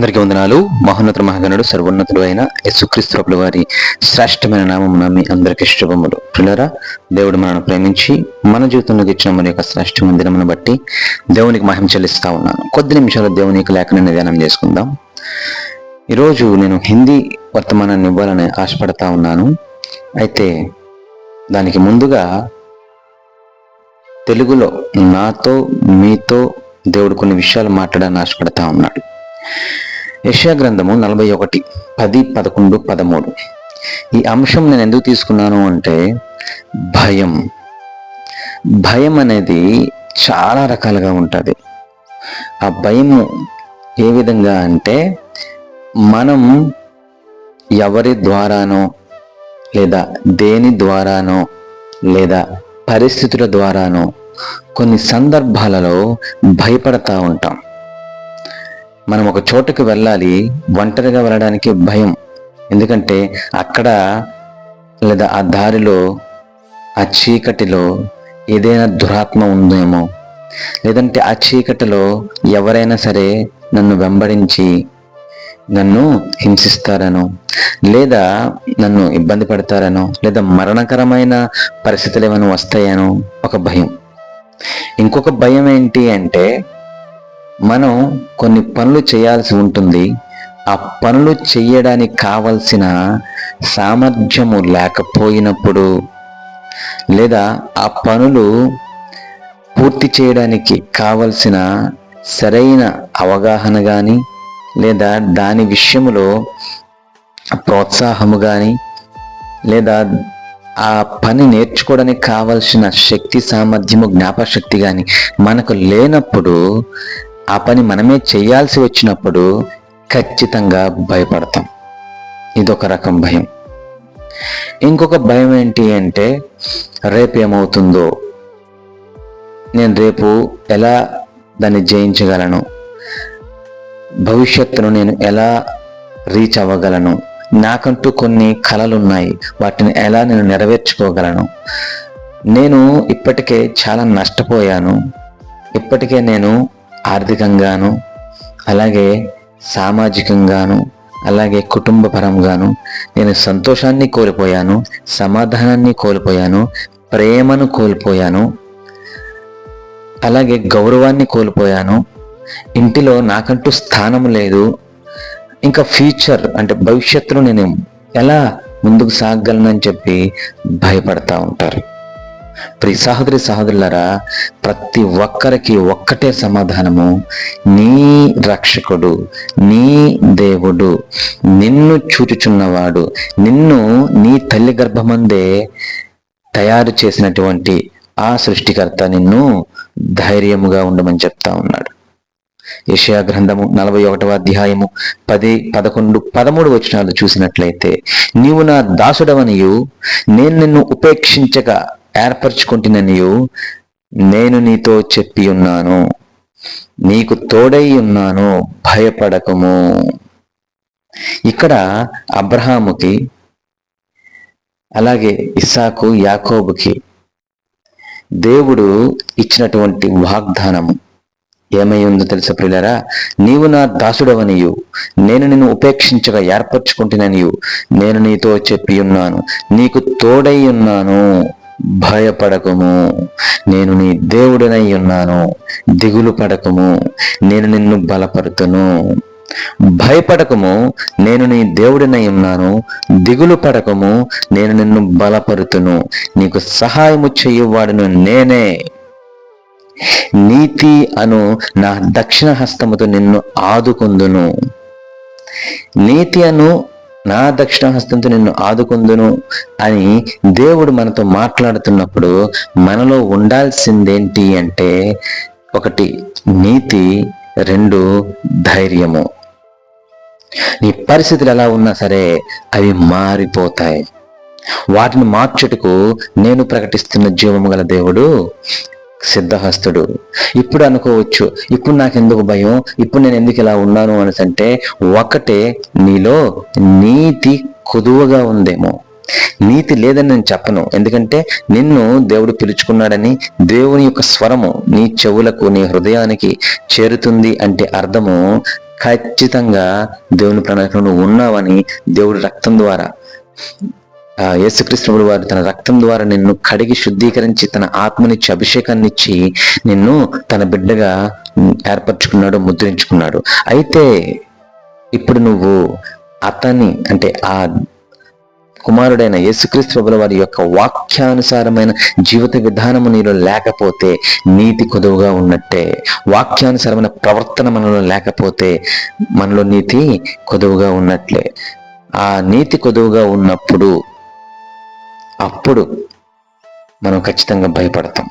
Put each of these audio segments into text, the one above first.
అందరికీ వందనాలు. మహోన్నత మహాగణుడు సర్వోన్నతుడు అయిన యశుక్రీస్తుల వారి శ్రేష్టమైన నామమున మీ అందరికీ శుభములు. పిల్లరా దేవుడు మనను ప్రేమించి మన జీవితంలోకి ఇచ్చిన మన యొక్క శ్రేష్టమైన దినమును బట్టి దేవునికి మహిమ చెల్లిస్తా ఉన్నాను. కొద్ది నిమిషాలు దేవుని యొక్క లేఖనాన్ని ధ్యానం చేసుకుందాం. ఈరోజు నేను హిందీ వర్తమానాన్ని ఇవ్వాలని ఆశపడతా ఉన్నాను. అయితే దానికి ముందుగా తెలుగులో నాతో మీతో దేవుడు కొన్ని విషయాలు మాట్లాడాలని ఆశపడతా ఉన్నాడు. యష్యా గ్రంథము నలభై ఒకటి పది పదకొండు పదమూడు. ఈ అంశం నేను ఎందుకు తీసుకున్నాను అంటే భయం. భయం అనేది చాలా రకాలుగా ఉంటుంది. ఆ భయము ఏ విధంగా అంటే మనం ఎవరి ద్వారానో లేదా దేని ద్వారానో లేదా పరిస్థితుల ద్వారానో కొన్ని సందర్భాలలో భయపడతా ఉంటాం. మనం ఒక చోటుకు వెళ్ళాలి ఒంటరిగా వెళ్ళడానికి భయం. ఎందుకంటే అక్కడ లేదా ఆ దారిలో ఆ చీకటిలో ఏదైనా దురాత్మ ఉందేమో. లేదంటే ఆ చీకటిలో ఎవరైనా సరే నన్ను వెంబడించి నన్ను హింసిస్తారనో లేదా నన్ను ఇబ్బంది పడతారనో లేదా మరణకరమైన పరిస్థితులు ఏమైనా వస్తాయనో ఒక భయం. ఇంకొక భయం ఏంటి అంటే మనం కొన్ని పనులు చేయాల్సి ఉంటుంది. ఆ పనులు చేయడానికి కావలసిన సామర్థ్యము లేకపోయినప్పుడు లేదా ఆ పనులు పూర్తి చేయడానికి కావలసిన సరైన అవగాహన కానీ లేదా దాని విషయంలో ప్రోత్సాహము కానీ లేదా ఆ పని నేర్చుకోవడానికి కావలసిన శక్తి సామర్థ్యము జ్ఞాపశక్తి కానీ మనకు లేనప్పుడు ఆ పని మనమే చేయాల్సి వచ్చినప్పుడు ఖచ్చితంగా భయపడతాం. ఇదొక రకం భయం. ఇంకొక భయం ఏంటి అంటే రేపు ఏమవుతుందో. నేను రేపు ఎలా దాన్ని జయించగలను? భవిష్యత్తును నేను ఎలా రీచ్ అవ్వగలను? నాకంటూ కొన్ని కళలు ఉన్నాయి వాటిని ఎలా నేను నెరవేర్చుకోగలను? నేను ఇప్పటికే చాలా నష్టపోయాను. ఇప్పటికే నేను ఆర్థికంగాను అలాగే సామాజికంగాను అలాగే కుటుంబపరంగాను నేను సంతోషాన్ని కోల్పోయాను సమాధానాన్ని కోల్పోయాను ప్రేమను కోల్పోయాను అలాగే గౌరవాన్ని కోల్పోయాను. ఇంటిలో నాకంటూ స్థానం లేదు. ఇంకా ఫ్యూచర్ అంటే భవిష్యత్తులో నేను ఎలా ముందుకు సాగగలనని చెప్పి భయపడతా ఉంటారు. ప్రి సహోదరి సహోదరులరా ప్రతి ఒక్కరికి ఒక్కటే సమాధానము. నీ రక్షకుడు నీ దేవుడు నిన్ను చూచుచున్నవాడు నిన్ను నీ తల్లి గర్భమందే తయారు చేసినటువంటి ఆ సృష్టికర్త నిన్ను ధైర్యముగా ఉండమని చెప్తా ఉన్నాడు. యషయా గ్రంథము నలభై ఒకటవ అధ్యాయము పది పదకొండు పదమూడు వచనాలు చూసినట్లయితే నీవు నా దాసుడవనియు నేను నిన్ను ఉపేక్షించగా ఏర్పరచుకుంటున్ననియు నేను నీతో చెప్పి ఉన్నాను. నీకు తోడై ఉన్నాను. భయపడకము. ఇక్కడ అబ్రహాముకి అలాగే ఇస్సాకు యాకోబుకి దేవుడు ఇచ్చినటువంటి వాగ్దానము ఏమై ఉందో తెలుసా ప్రియులరా? నీవు నా దాసుడవనియు నేను నిన్ను ఉపేక్షించగా ఏర్పరచుకుంటున్నానియు నేను నీతో చెప్పి ఉన్నాను. నీకు తోడై ఉన్నాను. భయపడకము. నేను నీ దేవుడినై ఉన్నాను. దిగులు పడకము. నేను నిన్ను బలపడుతును భయపడకము. నేను నీ దేవుడినై ఉన్నాను. దిగులు పడకము. నేను నిన్ను బలపరుతును. నీకు సహాయము చెయ్యువాడును నేనే. నీతి అను నా దక్షిణ హస్తముతో నిన్ను ఆదుకుందును. నీతి అను నా దక్షిణ హస్తంతో నిన్ను ఆదుకుందును అని దేవుడు మనతో మాట్లాడుతున్నప్పుడు మనలో ఉండాల్సిందేంటి అంటే ఒకటి నీతి. రెండు ధైర్యము. నీ పరిస్థితులు ఎలా ఉన్నా సరే అవి మారిపోతాయి. వాటిని మార్చుటకు నేను ప్రకటిస్తున్న జీవము గల దేవుడు సిద్ధహస్తుడు. ఇప్పుడు అనుకోవచ్చు ఇప్పుడు నాకు ఎందుకు భయం? ఇప్పుడు నేను ఎందుకు ఇలా ఉన్నాను అనేసి అంటే ఒకటే నీలో నీతి కొదువగా ఉందేమో. నీతి లేదని నేను చెప్పను. ఎందుకంటే నిన్ను దేవుడు పిలుచుకున్నాడని దేవుని యొక్క స్వరము నీ చెవులకు నీ హృదయానికి చేరుతుంది అంటే అర్థము ఖచ్చితంగా దేవుని ప్రణాళికలో నువ్వు ఉన్నావని దేవుడి రక్తం ద్వారా యేసుకృష్ణుడు వారు తన రక్తం ద్వారా నిన్ను కడిగి శుద్ధీకరించి తన ఆత్మనిచ్చి అభిషేకాన్ని ఇచ్చి నిన్ను తన బిడ్డగా ఏర్పరచుకున్నాడు ముద్రించుకున్నాడు. అయితే ఇప్పుడు నువ్వు అతని అంటే ఆ కుమారుడైన యేసుక్రీస్తు ప్రభుల వారి యొక్క వాక్యానుసారమైన జీవిత విధానము నీలో లేకపోతే నీతి కొదువుగా ఉన్నట్టే. వాక్యానుసారమైన ప్రవర్తన మనలో లేకపోతే మనలో నీతి కొదువుగా ఉన్నట్లే. ఆ నీతి కొదువుగా ఉన్నప్పుడు అప్పుడు మనం ఖచ్చితంగా భయపడతాం.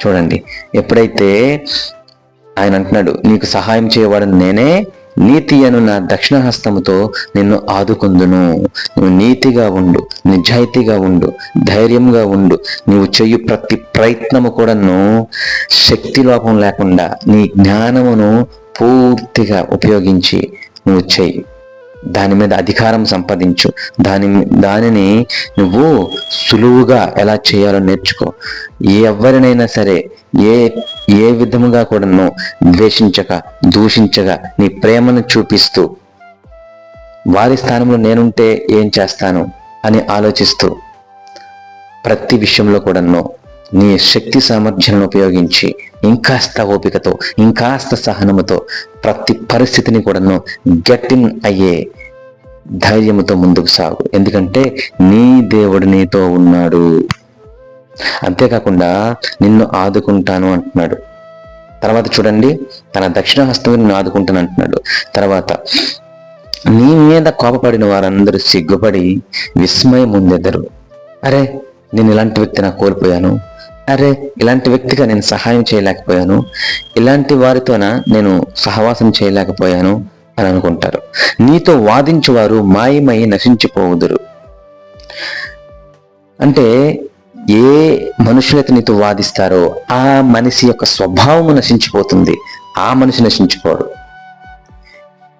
చూడండి ఎప్పుడైతే ఆయన అంటున్నాడు నీకు సహాయం చేయవాడు నేనే నీతి అను నా దక్షిణ హస్తముతో నిన్ను ఆదుకుందును. నువ్వు నీతిగా ఉండు నిజాయితీగా ఉండు ధైర్యంగా ఉండు. నువ్వు చెయ్యి ప్రతి ప్రయత్నము కూడాను శక్తి లోపం లేకుండా నీ జ్ఞానమును పూర్తిగా ఉపయోగించి నువ్వు చెయ్యి. దాని మీద అధికారం సంపాదించు. దాని దానిని నువ్వు సులువుగా ఎలా చేయాలో నేర్చుకో. ఎవరినైనా సరే ఏ ఏ విధముగా కూడాను ద్వేషించక దూషించగా నీ ప్రేమను చూపిస్తూ వారి స్థానంలో నేనుంటే ఏం చేస్తాను అని ఆలోచిస్తూ ప్రతి విషయంలో కూడాను నీ శక్తి సామర్థ్యాలను ఉపయోగించి ఇంకాస్త ఓపికతో ఇంకాస్త సహనముతో ప్రతి పరిస్థితిని కూడాను గట్టిన్ అయ్యే ధైర్యముతో ముందుకు సాగు. ఎందుకంటే నీ దేవుడు నీతో ఉన్నాడు. అంతేకాకుండా నిన్ను ఆదుకుంటాను అంటున్నాడు. తర్వాత చూడండి తన దక్షిణ హస్తం నిన్ను ఆదుకుంటాను అంటున్నాడు. తర్వాత నీ మీద కోపపడిన వారందరూ సిగ్గుపడి విస్మయం ముందెదరు అరే నేను ఇలాంటి వ్యక్తి నాకు కోల్పోయాను. అరే ఇలాంటి వ్యక్తిగా నేను సహాయం చేయలేకపోయాను. ఇలాంటి వారితోన నేను సహవాసం చేయలేకపోయాను అని అనుకుంటారు. నీతో వాదించువారు మాయమై నశించిపోవుదురు. అంటే ఏ మనుషులైతే నీతో వాదిస్తారో ఆ మనిషి యొక్క స్వభావము నశించిపోతుంది. ఆ మనిషి నశించిపోడు.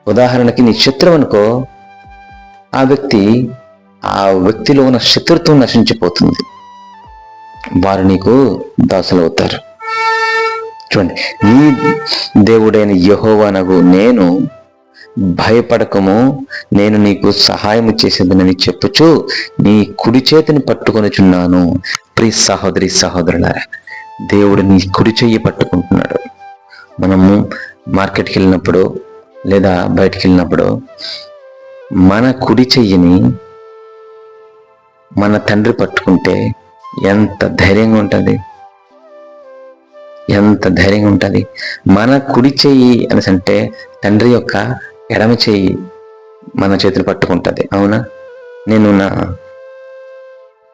ఉదాహరణకి నీ శత్రువు అనుకో ఆ వ్యక్తి ఆ వ్యక్తిలో ఉన్న శత్రుత్వం నశించిపోతుంది. వారు నీకు దాసులవుతారు. చూడండి నీ దేవుడైన యహోవానగు నేను భయపడకము నేను నీకు సహాయము చేసేదనని చెప్పుచు నీ కుడి చేతిని పట్టుకొనిచున్నాను. ప్రీ సహోదరి సహోదరులారా దేవుడు నీ కుడి చెయ్యి పట్టుకుంటున్నాడు. మనము మార్కెట్కి వెళ్ళినప్పుడు లేదా బయటికి వెళ్ళినప్పుడు మన కుడి చెయ్యిని మన తండ్రి పట్టుకుంటే ఎంత ధైర్యంగా ఉంటుంది? ఎంత ధైర్యంగా ఉంటుంది? మన కుడి చెయ్యి అనేసి అంటే తండ్రి యొక్క ఎడమ చెయ్యి మన చేతులు పట్టుకుంటుంది. అవునా? నేను నా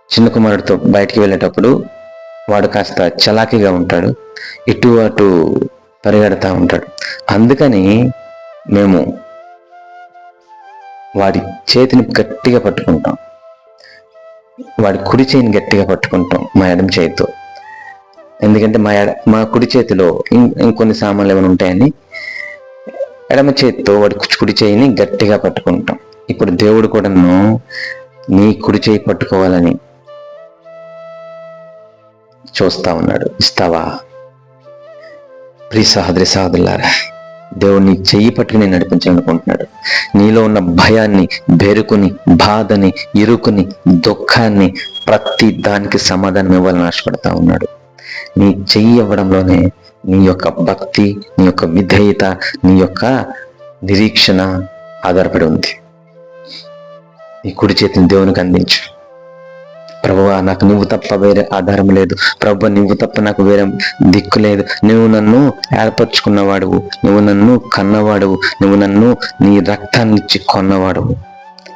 చిన్న కుమారుడితో బయటికి వెళ్ళేటప్పుడు వాడు కాస్త చలాకీగా ఉంటాడు. ఇటు అటు పరిగెడతా ఉంటాడు. అందుకని మేము వాడి చేతిని గట్టిగా పట్టుకుంటాం. వాడి కుడి చేయిని గట్టిగా పట్టుకుంటాం మా ఎడమ చేతితో ఎందుకంటే మా ఎడ మా కుడి చేతిలో ఇంకొన్ని సామాన్లు ఏమైనా ఉంటాయని ఎడమ చేతితో వాడి కుడి చేయిని గట్టిగా పట్టుకుంటాం. ఇప్పుడు దేవుడు కూడాను నీ కుడి చేయి పట్టుకోవాలని చూస్తా ఉన్నాడు. ఇస్తావా? ప్రీ సహోదరి సహోదరులారా దేవుడు నీ చెయ్యి పట్టుకుని నడిపించాలనుకుంటున్నాడు. నీలో ఉన్న భయాన్ని బెరుకుని బాధని ఇరుకుని దుఃఖాన్ని ప్రతి దానికి సమాధానం ఇవ్వాలని ఆశపడతా ఉన్నాడు. నీ చెయ్యి ఇవ్వడంలోనే నీ యొక్క భక్తి నీ యొక్క విధేయత నీ యొక్క నిరీక్షణ ఆధారపడి ఉంది. నీ కుడి చేతిని దేవునికి అందించు. ప్రభువా నాకు నువ్వు తప్ప వేరే ఆధారం లేదు. ప్రభు నువ్వు తప్ప నాకు వేరే దిక్కు లేదు. నువ్వు నన్ను ఏర్పరచుకున్నవాడువు. నువ్వు నన్ను కన్నవాడువు. నువ్వు నన్ను నీ రక్తాన్ని ఇచ్చి కొన్నవాడువు.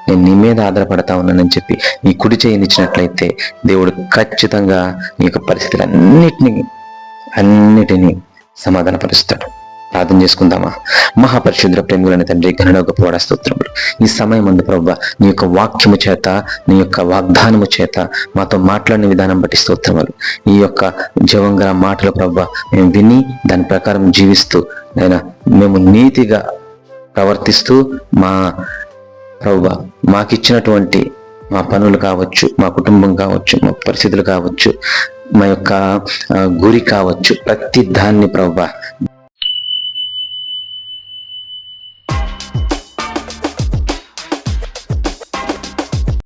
నేను నీ మీద ఆధారపడతా ఉన్నానని చెప్పి నీ కుడి చేయనిచ్చినట్లయితే దేవుడు ఖచ్చితంగా నీ యొక్క పరిస్థితులన్నిటినీ అన్నిటినీ సమాధానపరుస్తాడు. ప్రార్థన చేసుకుందామా? మహాపరిశుద్ర ప్రేములైన తండ్రి గణన గొప్పవాడ స్తోత్రములు. ఈ సమయం అందు ప్రభావ నీ యొక్క వాక్యము చేత నీ యొక్క వాగ్దానము చేత మాతో మాట్లాడిన విధానం బట్టి స్తోత్రములు. ఈ యొక్క జవంగా మాటలు ప్రభావ మేము విని దాని ప్రకారం జీవిస్తూ నేను మేము నీతిగా ప్రవర్తిస్తూ మా ప్రభు మాకిచ్చినటువంటి మా పనులు కావచ్చు మా కుటుంబం కావచ్చు మా పరిస్థితులు కావచ్చు మా యొక్క గురి కావచ్చు ప్రతి దాన్ని ప్రభా